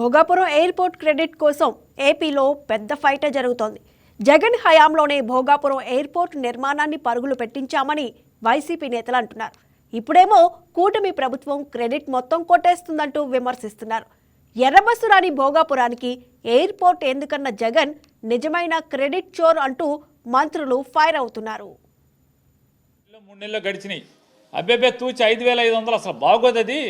Bhogapuram airport credit కోసం ఏపీలో పెద్ద ఫైట జరుగుతోంది. జగన్ హయాంలోనే భోగాపురం ఎయిర్పోర్ట్ నిర్మాణాన్ని పరుగులు పెట్టించామని వైసీపీ నేతలు అంటున్నారు. ఇప్పుడేమో కూటమి ప్రభుత్వం క్రెడిట్ మొత్తం కొట్టేస్తుందంటూ విమర్శిస్తున్నారు. ఎర్రబస్సు రాని భోగాపురానికి ఎయిర్పోర్ట్ ఎందుకన్న జగన్ నిజమైన క్రెడిట్ చోర్ అంటూ మంత్రులు ఫైర్ అవుతున్నారు. మూడు నెలలు గడిచినాయి. అబ్బెబ్బే తూచి ఐదు వేల ఐదు వందలు అసలు బాగోదు అది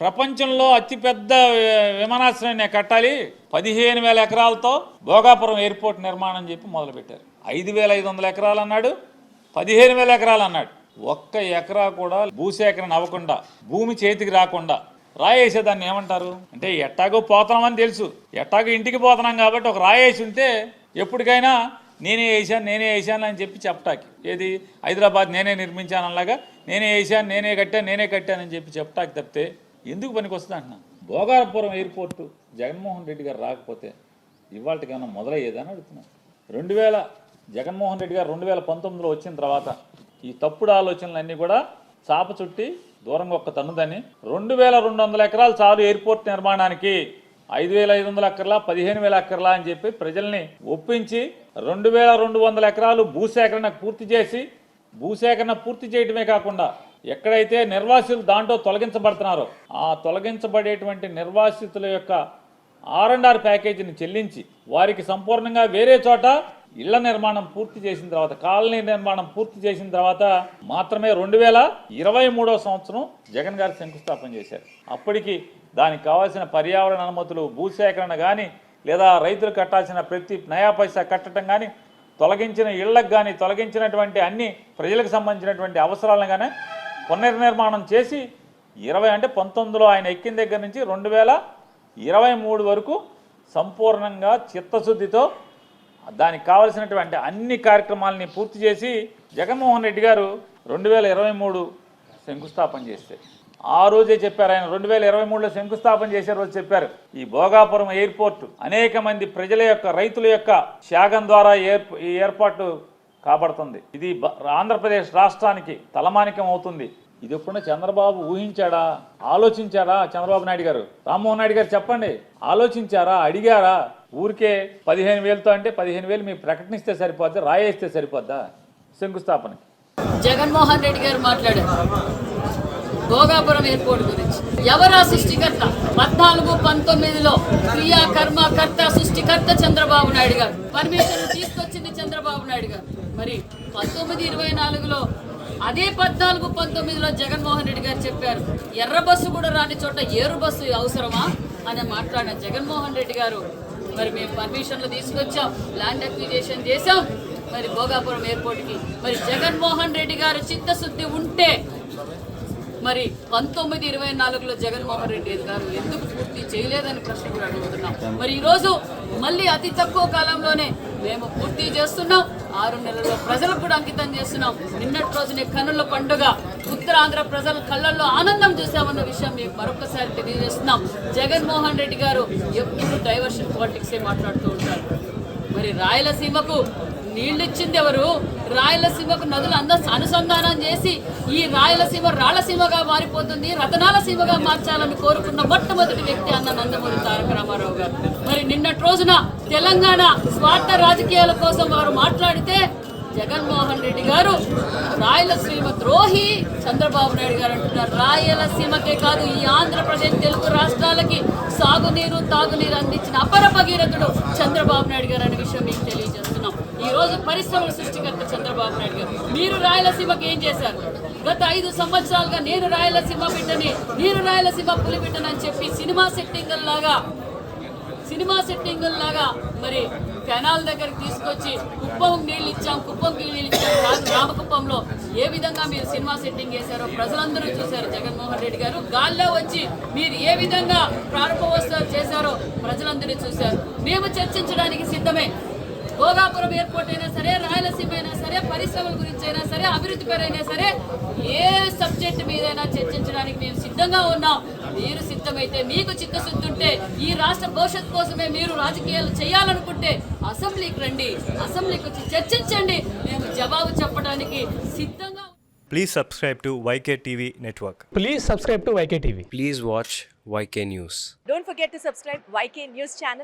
ప్రపంచంలో అతిపెద్ద విమానాశ్రయాన్ని విమానాశ్రయం కట్టాలి. పదిహేను వేల ఎకరాలతో భోగాపురం ఎయిర్పోర్ట్ నిర్మాణం చెప్పి మొదలుపెట్టారు. ఐదు వేల ఐదు వందల ఎకరాలు అన్నాడు. పదిహేను వేల ఎకరాలు అన్నాడు. ఒక్క ఎకరా కూడా భూసేకరణ అవ్వకుండా భూమి చేతికి రాకుండా రాయేసేదాన్ని ఏమంటారు? అంటే ఎట్టాగో పోతున్నామని తెలుసు. ఎట్టాగో ఇంటికి పోతున్నాం కాబట్టి ఒక రాయేసి ఉంటే ఎప్పటికైనా నేనే వేసాను నేనే వేసాను అని చెప్పి చెప్పటాకి ఏది? హైదరాబాద్ నేనే నిర్మించాను అలాగా నేనే వేసాను నేనే కట్టాను నేనే కట్టానని చెప్పి చెప్పటాకి తప్పితే ఎందుకు పనికి వస్తుంది అంటున్నా భోగాపురం ఎయిర్పోర్టు జగన్మోహన్ రెడ్డి గారు రాకపోతే ఇవాళకైనా మొదలయ్యేదని అడుగుతున్నాను. రెండు వేల జగన్మోహన్ రెడ్డి గారు రెండు వేల పంతొమ్మిదిలో వచ్చిన తర్వాత ఈ తప్పుడు ఆలోచనలన్నీ కూడా చాప చుట్టి దూరంగా ఒక్క తన్నుదని రెండు వేల రెండు వందల ఎకరాలు చాలు ఎయిర్పోర్ట్ నిర్మాణానికి ఐదు వేల ఐదు వందల ఎకర్లా పదిహేను వేల ఎకర్లా అని చెప్పి ప్రజల్ని ఒప్పించి రెండు వేల రెండు వందల ఎకరాలు భూసేకరణ పూర్తి చేసి భూసేకరణ పూర్తి చేయడమే కాకుండా ఎక్కడైతే నిర్వాసితులు దాంట్లో తొలగించబడుతున్నారో ఆ తొలగించబడేటువంటి నిర్వాసితుల యొక్క ఆర్ అండ్ ఆర్ ప్యాకేజీని చెల్లించి వారికి సంపూర్ణంగా వేరే చోట ఇళ్ళ నిర్మాణం పూర్తి చేసిన తర్వాత కాలనీ నిర్మాణం పూర్తి చేసిన తర్వాత మాత్రమే రెండు వేల ఇరవై మూడో సంవత్సరం జగన్ గారు శంకుస్థాపన చేశారు. అప్పటికి దానికి కావాల్సిన పర్యావరణ అనుమతులు భూసేకరణ కానీ లేదా రైతులు కట్టాల్సిన ప్రతి నయా పైసా కట్టడం కానీ తొలగించిన ఇళ్ళకు కానీ తొలగించినటువంటి అన్ని ప్రజలకు సంబంధించినటువంటి అవసరాలను కానీ పునర్నిర్మాణం చేసి ఇరవై అంటే పంతొమ్మిదిలో ఆయన ఎక్కిన దగ్గర నుంచి రెండు వేల ఇరవై మూడు వరకు సంపూర్ణంగా చిత్తశుద్ధితో దానికి కావలసినటువంటి అన్ని కార్యక్రమాలని పూర్తి చేసి జగన్మోహన్ రెడ్డి గారు రెండు వేల ఇరవై మూడు శంకుస్థాపన చేస్తే ఆ రోజే చెప్పారు ఆయన రెండు వేల ఇరవై మూడులో శంకుస్థాపన చేసే రోజు చెప్పారు. ఈ భోగాపురం ఎయిర్పోర్ట్ అనేక మంది ప్రజల యొక్క రైతుల యొక్క త్యాగం ద్వారా ఏర్ ఈ ఏర్పాటు కాబడుతుంది ఇది బ- ఆంధ్రప్రదేశ్ రాష్ట్రానికి తలమానికం అవుతుంది. ఇది ఎప్పుడైనా చంద్రబాబు ఊహించాడా? ఆలోచించాడా చంద్రబాబు నాయుడు గారు? రామ్మోహన్ నాయుడు గారు చెప్పండి. ఆలోచించారా? అడిగారా? ఊరికే పదిహేను వేలతో అంటే పదిహేను వేలు మీరు ప్రకటిస్తే సరిపోద్దా? రాయేస్తే సరిపోద్దా? శంకుస్థాపనకి. జగన్మోహన్ రెడ్డి గారు మాట్లాడారు. భోగాపురం ఎయిర్పోర్ట్ గురించి. ఎవరా సృష్టికర్త? పద్నాలుగు పంతొమ్మిదిలో క్రియా కర్మ కర్త సృష్టికర్త చంద్రబాబు నాయుడు గారు. పర్మిషన్ తీసుకొచ్చింది చంద్రబాబు నాయుడు గారు. మరి పంతొమ్మిది ఇరవై నాలుగులో అదే పద్నాలుగు పంతొమ్మిదిలో జగన్మోహన్ రెడ్డి గారు చెప్పారు ఎర్ర బస్సు కూడా రాని చోట ఏరు బస్సు అవసరమా? అని మాట్లాడిన జగన్మోహన్ రెడ్డి గారు మరి మేము పర్మిషన్లు తీసుకొచ్చాం ల్యాండ్ అక్విజేషన్ చేశాం. మరి భోగాపురం ఎయిర్పోర్ట్కి. మరి జగన్మోహన్ రెడ్డి గారు చిత్తశుద్ధి ఉంటే మరి పంతొమ్మిది ఇరవై నాలుగులో జగన్మోహన్ రెడ్డి గారు ఎందుకు పూర్తి చేయలేదని ప్రశ్న కూడా అడుగుతున్నాం. మరి ఈరోజు మళ్ళీ అతి తక్కువ కాలంలోనే మేము పూర్తి చేస్తున్నాం. ఆరు నెలల్లో ప్రజలకు కూడా అంకితం చేస్తున్నాం. నిన్నటి రోజునే కనుల పండుగ. ఉత్తరాంధ్ర ప్రజల కళ్ళల్లో ఆనందం చూసామన్న విషయం మీకు మరొకసారి తెలియజేస్తున్నాం. జగన్మోహన్ రెడ్డి గారు ఎప్పుడు డైవర్షన్ పాలిటిక్సే మాట్లాడుతూ ఉంటారు. మరి రాయలసీమకు నీళ్ళు ఇచ్చింది ఎవరు? రాయలసీమకు నదులు అంద అనుసంధానం చేసి ఈ రాయలసీమ రాళ్ళసీమగా మారిపోతుంది రతనాల సీమగా మార్చాలని కోరుకున్న మొట్టమొదటి వ్యక్తి అన్న నందమూరి తారక రామారావు గారు. మరి నిన్నటి రోజున తెలంగాణ స్వార్థ రాజకీయాల కోసం వారు మాట్లాడితే జగన్మోహన్ రెడ్డి గారు రాయలసీమ ద్రోహి చంద్రబాబు నాయుడు గారు అంటున్నారు. రాయలసీమకే కాదు ఈ ఆంధ్రప్రదేశ్ తెలుగు రాష్ట్రాలకి సాగునీరు తాగునీరు అందించిన అపర భగీరథుడు చంద్రబాబు నాయుడు గారు అనే విషయం మీకు తెలియజేస్తారు పరిశ్రమల సృష్టికర్త చంద్రబాబు నాయుడు గారు. మీరు రాయలసీమకు ఏం చేశారు? గత ఐదు సంవత్సరాలుగా నేను రాయలసీమ బిడ్డని నేను రాయలసీమ పులి బిడ్డని అని చెప్పి సినిమా సెట్టింగ్ లాగా సినిమా సెట్టింగ్ లాగా మరి కెనాల్ దగ్గరికి తీసుకొచ్చి కుప్పం నీళ్ళు ఇచ్చాం కుప్పం నీళ్ళు ఇచ్చాం రామకుప్పంలో ఏ విధంగా మీరు సినిమా సెట్టింగ్ చేశారో ప్రజలందరూ చూశారు జగన్మోహన్ రెడ్డి గారు. గాల్లో వచ్చి మీరు ఏ విధంగా ప్రారంభోత్సవం చేశారో ప్రజలందరూ చూశారు. మేము చర్చించడానికి సిద్ధమే. భోగాపురం ఎయిర్పోర్ట్ అయినా సరే రాయలసీమ అయినా సరే పరిశ్రమల గురించి అయినా సరే అభివృద్ధి పేరైనా సరే ఏ సబ్జెక్ట్ మీదైనా చర్చించడానికి మేము సిద్ధంగా ఉన్నాం మీరు సిద్ధమైతే మీకు చిత్తశుద్ధి ఉంటే ఈ రాష్ట్ర భవిష్యత్ కోసమే మీరు రాజకీయాలు చేయాలనుకుంటే అసెంబ్లీకి రండి అసెంబ్లీకి వచ్చి చర్చించండి మేము జవాబు చెప్పడానికి సిద్ధంగా Please subscribe to YK TV Network. Please subscribe to YK TV. Please watch YK News. Don't forget to subscribe YK News channel